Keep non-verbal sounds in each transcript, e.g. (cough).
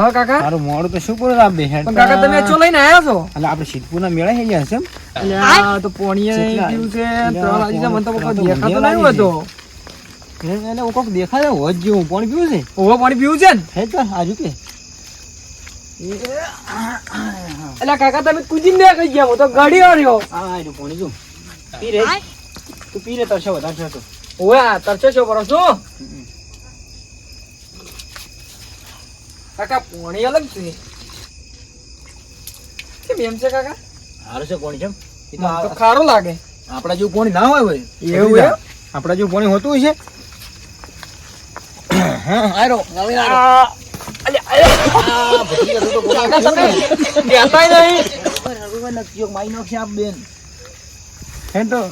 હા કાકા? મારું મોડું તો શું કરો આપ બે પણ કાકા તમે ચો લઈને આવ્યા છો? એટલે આપણે સિદ્ધપુર ના મેળા થઈ ગયા છે એટલે આ તો પોણીએ કેટલા? છે ત્રણ વાગી મને તો કોઈ દેખાતો નહીં હોતો. હું કોક દેખાય હોજ જેવું પાણી પીવું છે? ઓવો પાણી પીવું છે ને? હે તો આજુ કે એટલે કાકા તમે કૂદીને બે કઈ ગયા હું તો ગાડી રહ્યો હા એનું પાણી જો. પી રે. તું પી રે તરશે વધારે છે ઓયા તરસે છો કરો છો? કાકા પોણી અલગ છે. કેમ એમ છે કાકા? સારું છે પોણી કેમ? એ તો લાગે. આપણા જેવું પોણી ના હોય ભાઈ. એવું એમ? આપણા જેવું પોણી હોતું છે. (coughs) હા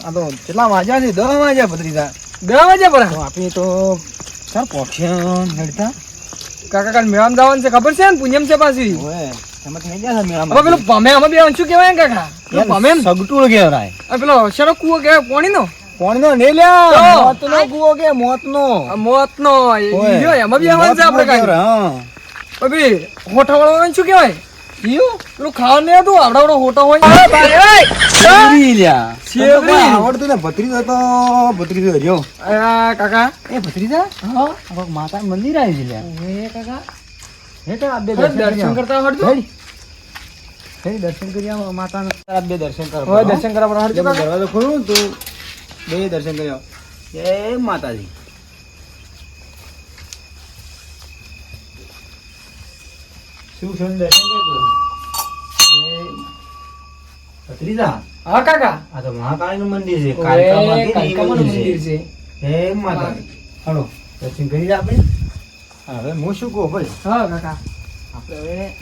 આપ કેટલા વાગ્યા છે? દસ વાગ્યા ભત્રીજા વાગે તો પરા. તો ચાલ પોક્ષણ હેડતા. કાકા કાલ મેળામાં જવાનું છે ખબર છે ને? પુણ્યમ છે પાછી. હવે પેલું ભમે અમે બે શું કહેવાય કાકા? ભમે ને સગટુળ કહેવાય. પેલો શેનો કુવો કહેવાય પોણી નો પાણી નો ને લ્યા મોત નો કૂવો કે મોતનો? મોત નો એમાં બી આવવાનું છે આપણે કાંઈ. હા. પછી હોઠા વાળા શું કહેવાય? ઈયો પેલું ખાવાનું હતું આવડા આવડો હોટો હોય. આવડતું ને ભત્રીજો તો ભત્રીજો આ કાકા. એ ભત્રીજા? હા. માતા મંદિર આવી છે કાકા. હે તો બે દર્શન કરતા. હેડ. દર્શન કરી માતાના બે દર્શન કર દર્શન કરવા દરવાજો ખોલું તું બે દર્શન કરી આવો. જય માતાજી. શું શું દર્શન કરી ભત્રીજા. હા કાકા. આ તો મહાકાળીનું મંદિર છે કાલિકામાં મંદિર મંદિર છે. છે જય માતાજી. દર્શન કરી આપણે. હવે હું શું કહું ભાઈ હા કાકા. આપણે હવે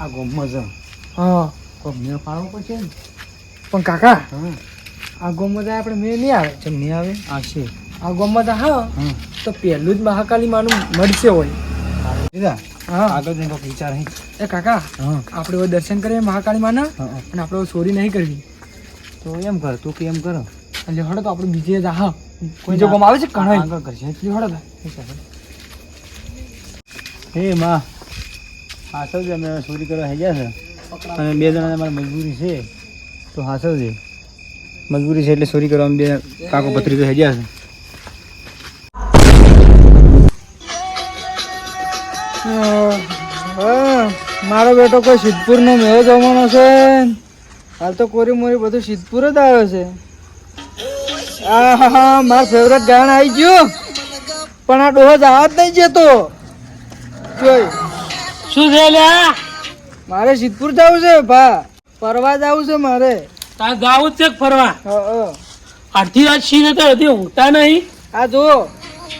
આ ગોમમાં જ હા. મેળ પાડવો પડશે ને. પણ કાકા આ ગોમમાં આપણે મેં નહીં આવે. ચમ નહીં આવે આ છે. આ ગોમમાં હા હા. તો પહેલું જ મહાકાલી માનું મળશે હોય. દીદા હા. આગળ જઈને વિચાર હે. એ કાકા હા. આપણે હવે દર્શન કરીએ મહાકાળી માના. અને આપણે ચોરી નહીં કરવી. તો એમ કર તું કે એમ કરો? એટલે હડો તો આપણે બીજે જા હા. કોઈ જો આવે છે કણાઈ આગળ કરશે હડો હે માં. હાસલ છે અમે ચોરી કરવા હે ગયા છે. અને બે જણાને મારી મજબૂરી છે. તો હાસલ છે. મજબૂરી છે એટલે ચોરી કરવા બે કાકો પથરી તો હે ગયા છે. મારો બેટો કોઈ સિદ્ધપુર નો મેળો જવાનો છે? હાલ તો કોરી મોરી બધું સિદ્ધપુર જ આવ્યો છે. આહાહા, મારું ફેવરેટ ગાયણ આવી ગયું. પણ આ ડોહો જવા જ નહીં જતો. જોઈ. શું છે લ્યા? મારે સિદ્ધપુર જવું છે ભા. ફરવા જવું છે મારે. તાર જવું જ છે ફરવા? હા, હા. અડધી રાત છી તો હજી ઊંઘતા નહીં? આ જો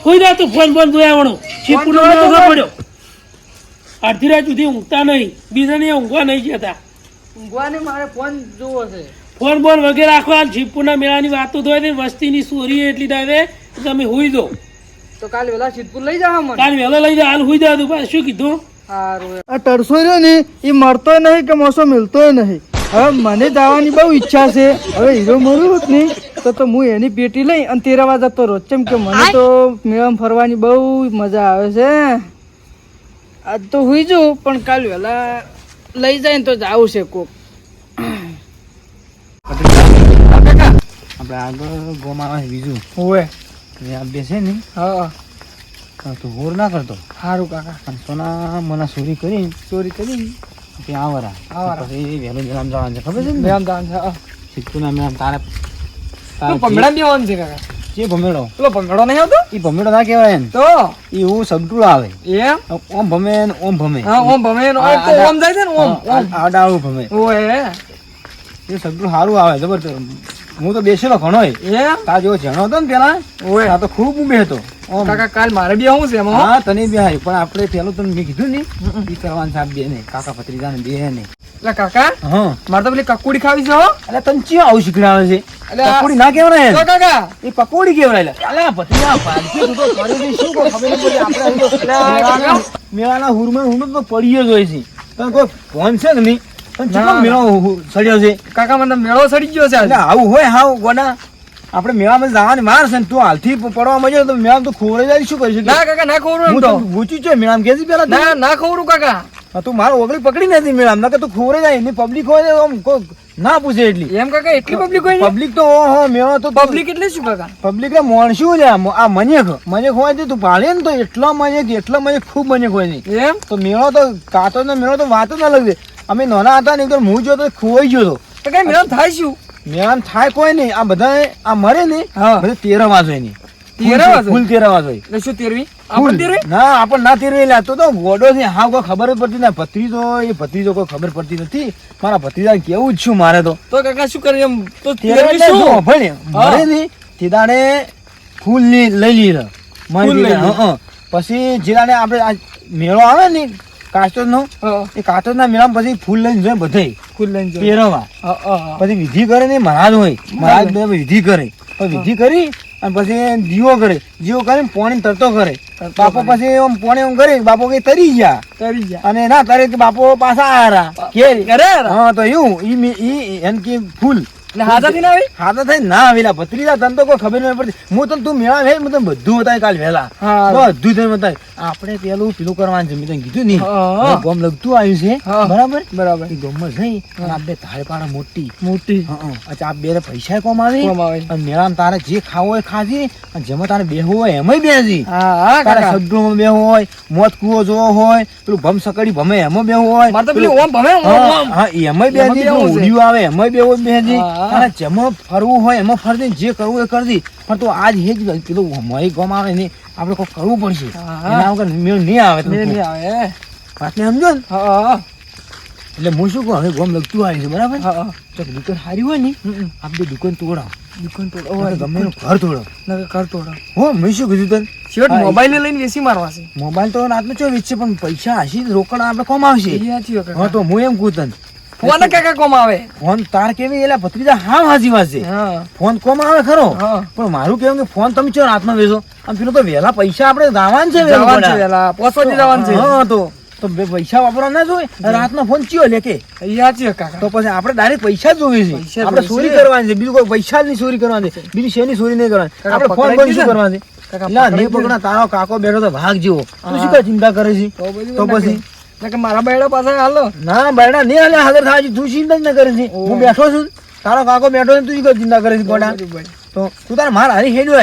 કોઈ જા તું ફોન ફોન જોયા વણો. સિદ્ધપુર પડ્યો. અડધી રાત સુધી ઊંઘતા નહીં. બીજાને ઊંઘવા નહીં જતા ઊંઘવાને મારે ફોન જોવો છે. ફોન બોન વગેરે આખો હાલ જીતપુરના મેળાની વાતો તો હોય વસ્તીની સોરી એટલી થાય તમે હુઈ દો તો કાલ વેલા સિદ્ધપુર લઈ જાવ મને કાલ વેલા લઈ જાવ હાલ હુઈ જાવ તું પાછું. શું કીધું? આ ટરસો રહ્યો ને એ મળતો નહીં કે મોસો મિલતો નહીં. હવે મને જવાની બહુ ઈચ્છા છે. હવે હીરો મળ્યું હોત ને તો તો હું એની પેટી લઈ અને તેરવા જતો રોજ. કેમ કે મને તો મેળામાં ફરવાની બહુ મજા આવે છે. આજ તો હોઈ જવું પણ કાલ વહેલા લઈ જાય ને તો જાવું છે કોક. આપણે આગળ ગોમાં આવે બીજું. હોવે. આ બેસે ને હા. તો તું હોર ના કરતો? સારું કાકા. અને સોના મને ચોરી કરી ચોરી કરી ત્યાં આવરા. આવરા. પછી વહેલું જણામ જવાનું છે ખબર છે ને મેળામાં જવાનું છે હા. ના મેં તારે પેલો ભમરડા બેવાનું છે કાકા? જે ભમેડો. પેલો ભમરડો નહીં આવતો? એ ભમેડો ના કહેવાય ને તો? એવું સગટું આવે એમ? ઓમ ભમે ને ઓમ ભમે. હા ઓમ ભમે એનો આ- તો ઓમ જાય છે ને ઓમ હા, ઓમ. આ- આડાળું ભમે. ઓએ એ સગટું સારું આવે હું તો બેસેલો ઘણો તા જેવો જણો હતો ને પેલા ઓએ આ તો ખૂબ ઉભે હતો. કાકા કાલ મારે બી આવું છે એમાં હા. તને બે હારી પણ આપણે પેલું તને મેં કીધું ને ઈ કરવાનું સાહેબ બે ને કાકા ભત્રીજા ને બે ને. એટલે કાકા હા. મારે તો પેલી કકુડી ખાવી છે એટલે તને ચી આવું શીખડાવે છે? પકોડી ના કેવડાય તો કાકા. એ પકોડી કેવરાય લે. ભતિયા પાલકી તું તો કરી દે શું ખબર નહીં પડી આપણે મેવાના હુરમે હુરમાં તો પડ્યો જ હોય છે. તને કોઈ ફોન છે કે નહીં? તને કેટલો મેળો સડ્યો છે? કાકા મને મેળો સડી ગયો છે એટલે આવું હોય હાવ ગોડા આપણે મેળામાં જવાની માર છે ને તું હાલથી પડવા મજો તો મેળામાં તો ખોરે જાય શું કરી શકે ના કાકા ના ખોરું હું તો ગુચી છે મેળામ કેજી પેલા ના ના ખોરું કાકા. તું મારો ઓગળી પકડી નથી મેળામ ના કે તું ખોરે જાય એની પબ્લિક હોય આમ કોઈ ના પૂછે એટલી. એમ કાકા એટલી પબ્લિક હોય પબ્લિક તો ઓહો મેળો તો પબ્લિક એટલે શું કાકા? પબ્લિક એટલે મોણશું છે આ મણેક મણેક હોય છે તું પાડે ને તો એટલા મણેક એટલા મણેક ખૂબ મણેક હોય નહીં એમ? તો મેળો તો કાતો ને મેળો તો વાત જ ના લાગે અમે નાના હતા ને એકદમ હું જો તો ખોવાઈ ગયો તો તો કઈ મેળામાં થાય શું? મેળામ થાય કોઈ નહીં. આ બધા આ મરે ને હા. બધા તેરવાજ હોયની તેરવાજ હોય? ફૂલ તેરવાજ હોય શું તેરવી? ફૂલ. તેરવી? ના આપણ ના તેરવી. લે તો તો ગોડો છે હા કોઈ ખબર પડતી ના ભત્રીજો એ ભત્રીજો કોઈ ખબર પડતી નથી. મારા ભત્રીજા કેવું જ છું મારે તો. તો કાકા શું કરે એમ? તો તેરવી તેરવી શું? જો, ભલે, હા. તે દાડે ફૂલ લઈ લીધા. ફૂલ લઈ હં, હં. પછી જીરાને આપણે મેળો આવે ને કાસ્ટોદ નો એ કાસ્ટોદ ના મેળામાં પછી ફૂલ લઈને જોઈએ બધે. ફૂલ લઈને જોઈએ. પહેરવા. પછી વિધિ કરે ને મહારાજ હોય. મહારાજ વિધિ કરે. વિધિ કરી અને પછી દીવો કરે દીવો કરીને પોણી તરતો કરે બાપો પછી એમ પોણી એમ કરે બાપો કઈ તરી ગયા. તરી ગયા. અને ના તરે કે બાપો પાછા આરા કે અરે. હા તો એવું ઈ ઈ એમ કે ફૂલ. એટલે હાથાથી ના આવી? હા થઈ ના આવેલા ભત્રીજા તને તો કોઈ ખબર નહીં પડતી. હું તને તું મેળા હું તને બધું બતાવી કાલ વહેલા બધું તને બતાવી આપણે પેલું પેલું કરવાનું છે મેં તને કીધું નહીં. ગોમ લગતું આવ્યું છે. બરાબર? બરાબર. ગોમમાં જઈ અને તારે પાડા મોટી. મોટી. અચ્છા આ બે પૈસા કોમ આવે? અને મેળામાં તારે જે ખાવો હોય ખાજી અને જેમાં તારે બેહવું હોય એમાંય બેસી. તારે સગડું બેહવું હોય મોત કુવો જોવો હોય પેલું ભમ સકડી ભમે એમાં બેહવું હોય એમાં બેસી. ઉડિયું આવે એમાં બેહવું બેસી. તારે જેમાં ફરવું હોય એમાં ફરતી જે કરવું એ કરતી પણ તો આજ હે જ પેલું મોય ગમ આવે ને આપણે કોઈ કરવું પડશે. એના વગર મેળ નહીં આવે નહીં આવે વાતને સમજો ને? હા એટલે હું શું કહું? હવે ગમ લગતું આવી છે બરાબર? તો દુકાન સારી હોય ને. આપણે દુકાન તોડાવ. દુકાન તોડાવ. ગમે ઘર તોડાવ. નકર ઘર તોડાવ. હો મેં શું કીધું તને? હા, મોબાઈલ લઈને વેસી મારવા છે. મોબાઈલ તો રાતનો ચો વેચશે પણ પૈસા હશે રોકડ આપણે કોમ આવશે? હા તો હું એમ કહું તને ફોન કાકા કોમ આવે? ફોન તાર કેવી? એલા ભત્રીજા હાવ હાજી વાજે ફોન કોમ આવે ખરો? પણ મારું કેવું કે ફોન તમે ચો રાતમાં વેચો? આમ પેલું તો વેલા પૈસા આપણે દાવાન છે. વેલા પોસવાથી દાવાન છે. હા તો તો બે પૈસા વાપરવા ના જોઈએ? રાતનો ફોન ચિયો લે કે? કાકા. તો પછી આપણે ડાયરેક્ટ પૈસા જ જોઈએ છે. આપણે ચોરી કરવાની છે. બીજું કોઈ પૈસા ની ચોરી કરવાની છે. બીજી શેની ચોરી નહીં કરવાની. આપણે ફોન બંધ શું કરવાની છે? લા નહીં પકડા તારો કાકો બેઠો તો ભાગ જેવો. તું શું ચિંતા કરે છે? તો પછી નકર મારા બૈડા પાસે હાલો. ના બેડા નહીં હાલે. હાજર થાય તું ચિંતા ના કરે છે. હું બેઠો છું. તારો કાકો બેઠો તું કઈ ચિંતા કરે છે ગોડા. તો તું તારે માર હારી હેડ્યો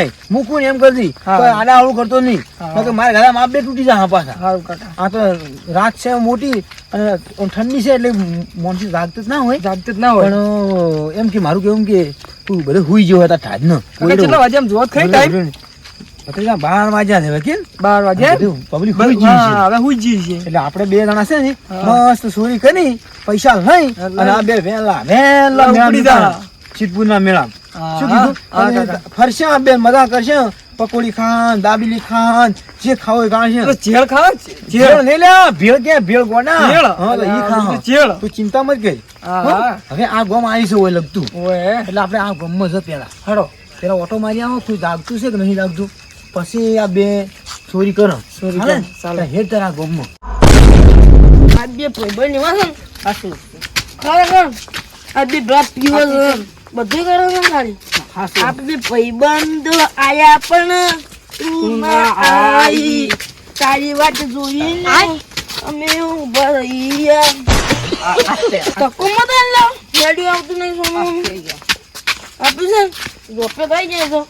હોય ને એમ કરતી? આડા આવડું કરતો નહીં. કે મારા ઘરે માપ બે તૂટી જાય હા પાછા. આ તો રાત છે મોટી અને ઠંડી છે એટલે મોનસી જાગતું જ ના હોય. જાગતું જ ના હોય. પણ એમ કે મારું કેવું કે તું બધે હુઈ ગયો હતા ઠાજ નો કેટલા વાગે આમ જોત ખાઈ ટાઈમ બાર વાગ્યા છે બાર પબ્લિક છે એટલે આપણે બે જણા છે ને મસ્ત ચોરી કરી પૈસા લઈ અને આ બે વેલા વેલા સિદ્ધપુર ના મેળા. શું કીધું. ફરશે આ બે મજા કરશે પકોડી ખાન દાબેલી ખાન જે ખાવ ખાશે. ચેળ ખાવા ભેળ ચેળ નહીં લે ભેળ કે ભેળ? હા તો ઈ ખા ચેળ. તું ચિંતા મત કરી. હવે આ ગોમ આવી છે લગતું. ઓય. એટલે આપણે આ ગોમમાં જ પેલા હડો પેલા ઓટો મારી આવો તું જાગતું છે કે નહીં જાગતું? પછી આ બે ચોરી કરો. ચોરી ચાલે. હે હેડ તારા ગોમમાં. આ બે ભાઈબંધ એવા છે ને ખરેખર આ બે ડ્રોપ પીવો છે બધું કરો છે ખાલી. આ બે ભાઈબંધ આયા પણ તું ના આઈ. તારી વાત જોઈને અમે ઊભા રહ્યા. ધક્કો મત લો રેડિયો આવતું નહીં સોનું. આપ્યું છે રોપે થઈ જાય તો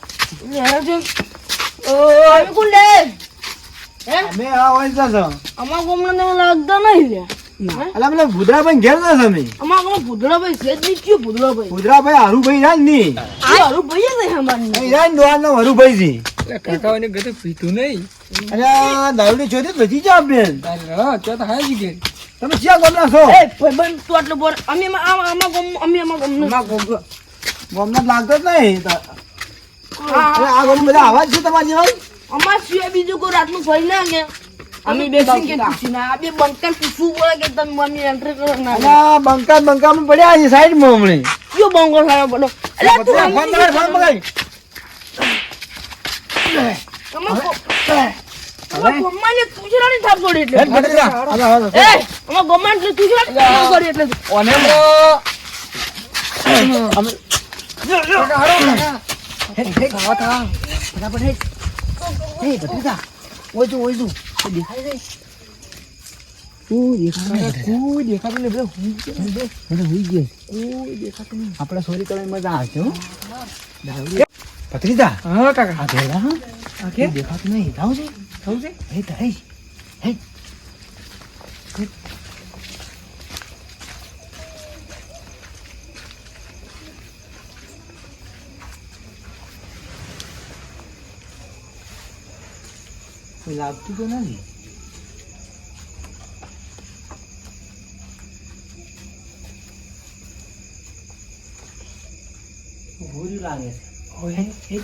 લેવા ઓ કોણ લે હે અમે આ હોય છે અમાર તો લાગતા નહીં લે અલા પેલા ભૂદરાભાઈ ઘેર ના તમે અમાર ભૂદડાભાઈ છે જ નહીં કયો ભૂદડાભાઈ હારું ભાઈ રાજની આ હારું ભાઈ છે અમારી રાજ નો હરુભાઈ જી કાકાઓને ગતે પીતું નહીં અરે દારૂડી ચોથી બચી જા બેન હા ચો તો હાય જ ગઈ તમે ક્યાં ગોમના છો એ ભાઈબંધ તું આટલો બોર અમે આમાં- આમાં ગોમ અમે આમાં ગોમને ગોમના લાગતો જ નહીં તો- હા, અરે આ બધા આવાજ છે તમારા જેવા અમાર સિવાય બીજું કોઈ રાતનું ફરી ના ગયા અમે કે પૂછી ના. બે પૂછવું પડે કે તમે મને એન્ટ્રી કરો ના અલા માં પડ્યા છે સાઈડમાં હમણે. કયો સારો તું ફોન ફોન હેડ હેડ આવા થા. ફટાફટ હેડ હે ઓય જો ઓય જો. એ દેખાય છે કોઈ દેખાતું નહીં કોઈ દેખાતું નહીં બધા હુઈ ગયા બધા હુઈ ગયા. કોઈ દેખાતું નહીં આપણે ચોરી કરવાની મજા આવશે ભત્રીજા? હા કાકા. દેખાતું નહીં. જાવ છે? થવું છે? હે તો હે કોઈ લાગતું તો નથી. ભૂર્યું લાગે છે.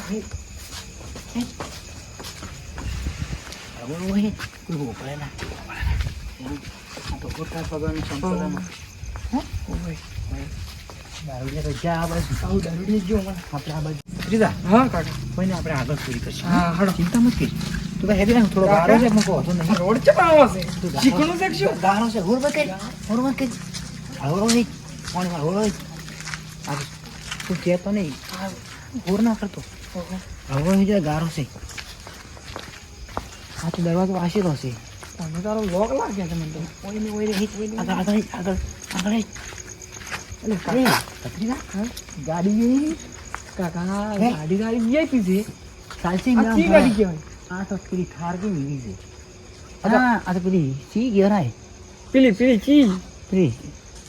કોઈ ભોપાય ના. આ તો ખોટા પગરનું સંપૂર્ણ દારૂડિયા તો જ્યાં આ બાજુ આવું દારૂડિયા જો આપણે આ બાજુ. રીતા હા કાકા કોઈને આપણે આગળ પૂરી કરશું હા હડો ચિંતા મત કરી તું ભાઈ હેવી થોડો ગારો છે મૂકો તો નહીં. રોડ આવો છે. ચીકણો છે. કે શું ગારો છે. હોર બકે હોર બકે હળવો નહીં પાણી માં હળવો આ તું કહેતો નહીં. હોર ના કરતો. હળવો નહીં ગારો છે. આ તો દરવાજો વાસેલો છે. તમે તારો લોક લાગે છે મને તો. કોઈ ને ઓય રે કોઈ આગળ આગળ આગળ આગળ. એટલે કઈ પથરીના ના ગાડી એ કાકા ગાડી ગાડી વીઆઈપી છે. ચાલશે આ ચી ગાડી કહેવાય? આ તો પેલી થાર કેવી એવી છે હા આ તો પેલી સી ગેરાય પેલી પેલી ચીજ પેલી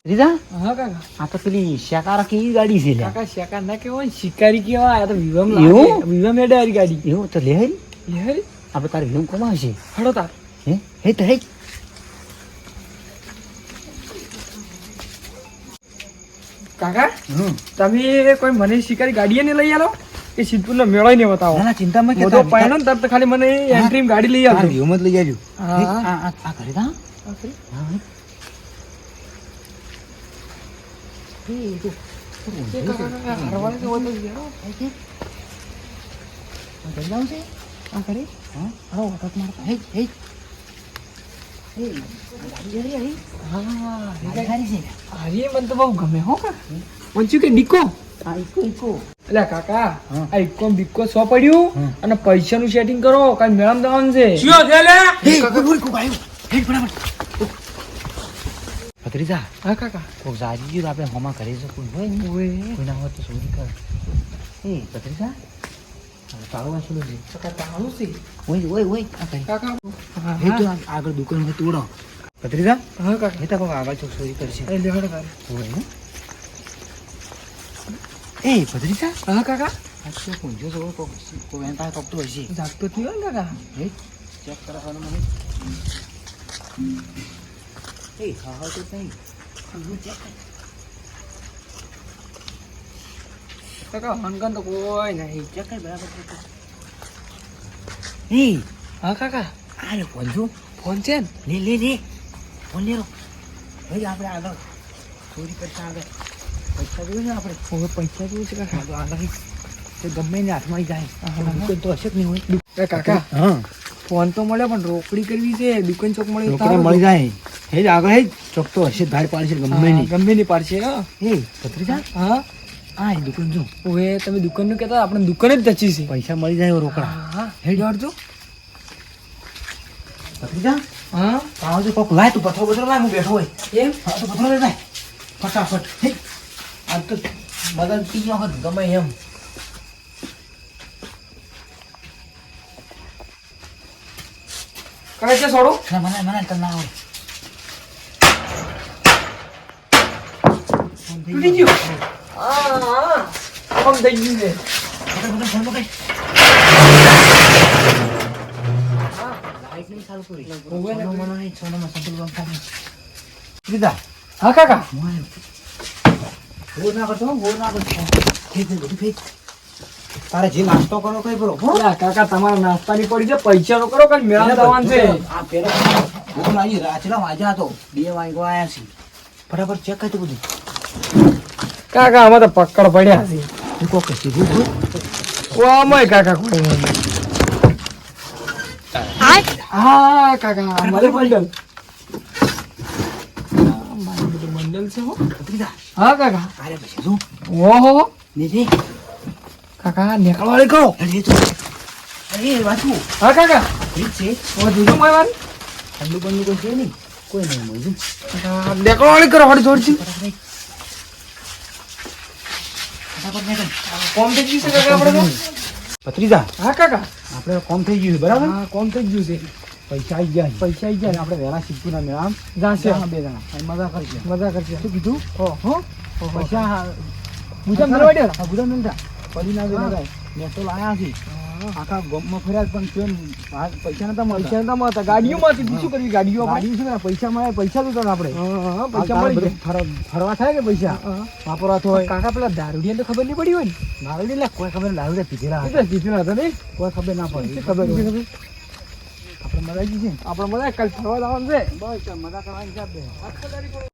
રીધા હા કાકા આ તો પેલી શાકારા કેવી ગાડી છે કાકા શેકા ના કેવાય શિકારી કહેવાય આ તો વિવમ એવું? વિવમ એડારી ગાડી એવું તો લેહરી લે આપણે તારે વિલમ કમાવશે હડો તાર હે હે તો હે કાકા તમે કોઈ મને શિકારી ગાડીએ ને લઈ આલો કે સિદ્ધપુર ને મેળો ને બતાવો ના ચિંતા મત હું તો ને તરત ખાલી મને એન્ટ્રી ગાડી લઈ આવજો. વિલમ મત લઈ જાજો હા. આ ઘરે તા હા એ એ એ મને તો બહુ ગમે હો. કાકા કે ડીકો એટલે કાકા આ ઇકો બીકો સો પડ્યું અને પૈસાનું સેટિંગ કરો કાલ મેળામાં જવાનું છે. શું છે લે? કાકા બોલ કો ભાઈ હે ફટાફટ ભત્રીજા હા કાકા. કોક જાજી ગયું આપણે હોમાં કરી શકું હોય ને ઓએ કોઈના હોય તો ચોરી કર. હે ભત્રીજા તાળો વાંચેલો છે કાકા તાળું છે. ઓય ઓય ઓય આ કાકા હે તો આગળ દુકાન હોય તોડો. ભત્રીજા હા કાકા. હે તો આગળ ચોક કરશે એ લેવાડો એ ભત્રીજા હા કાકા આ તો પૂંજો છો કોક કોક એમ પાસે કપતો હશે જાગતો થયો ને કાકા હે ચેક કરાવવાનું મને એ હા હા તો નહીં ચેક કર કાકા હનગન તો કોઈ નહીં ચેક કર બરાબર ચેક એ હા કાકા આ રે ફોન જો ફોન છે ને લે લે લે ફોન લે રો ભાઈ આપણે આગળ ચોરી કરતા આગળ પૈસા જોઈએ ને આપણે હવે પૈસા જોયું છે કાકા. આગળ તે ગમે ને હાથમાં જાય. દુકાન તો હશે જ નહીં હોય. એ કાકા હા. ફોન તો મળે પણ રોકડી કરવી છે. દુકાન ચોક મળે રોકડા મળી જાય. હે જ આગળ હે ચોક તો હશે ધાર પાડશે ગમે નહીં. ગમે નહીં પાડશે હા. હે ભત્રીજા હા. હા એ દુકાન જો. હવે તમે દુકાનનું કહેતા આપણે દુકાન જ ધચી છે. પૈસા મળી જાય રોકડા. હા વાળજો ભત્રીજા હા. આવજો કોક લાય તું પથરો બધરો લાય હું બેઠો હોય. એમ? હા તો પથરો લઈ જાય ફટાફટ. હે. આ તો મદદ ત્રીજી વખત ગમે એમ. કરે છે સોડો? ના મને મને તને ના આવડે. તૂટી ગયો. હા આમ થઈ ગયું છે. દીદા હા કાકા. હોર ના કરતો હોર ના કરતો ફેંક દે બધું ફેંક તારે જે નાસ્તો કરો કઈ બરો કાકા તમારા નાસ્તાની પડી છે પૈસા નો કરો કઈ મેળા જવાનું છે. આ પેલા રાચડા વાગ્યા હતો બે વાંગો આયા છે. બરાબર ચેક કરી બધું. કાકા અમે તો પકડ પડ્યા છે. તું કો કશી ઓ આમાંય કાકા કોઈ નહીં. હા કાકા અમારે બંડલ હા, બધું બંડલ છે હો. હા કાકા. આરે પછી શું? ઓહો. નીચે કાકા નીકળવા વાળી કહો. અરે અરે વાંચું હા કાકા. ઠીક છે. હવે જોજો મારી વાત ઠંડુ બંડુ કોઈ છે નહીં. કોઈ નહીં મળ્યું કાકા નેકળો વાળી કરો હળી જોડથી કોમ થઈ ગયું છે કાકા આપણે ભત્રીજા હા કાકા. આપણે કોમ થઈ ગયું છે બરાબર? હા કોમ થઈ ગયું છે. પૈસા આવી ગયા પૈસા આવી ગયા આપણે આપણે વહેલા ના મેળામાં. જાશે. બે જણા. મજા કરશે મજા કરશે શું કીધું? ઓહો. પૈસા ગુજામ કરવા હા ગુદામ નંદા. પડી ના જાય મેં તો લાયા છે. આખા ગમમાં ફર્યા પણ કેમ? પૈસા નતા મળતા. પૈસા નતા મળતા. ગાડીઓમાં હતી શું કરવી ગાડીઓ ગાડી શું પૈસા મળે પૈસા તો આપણે. હા હા પૈસા મળી ફરવા થાય કે પૈસા? વાપરવા તો કાકા પેલા દારૂડિયા તો ખબર નહીં પડી હોય ને? લે કોઈ ખબર લાડુ પીધેલા પીધેલા હતા. હતા નહીં? કોઈ ખબર ના પડે. ખબર? હોય? આપણે મજા જઈએ? આપણે મજા કાલ ફરવા જવાનું છે બસ મજા કરવાની છે આપણે.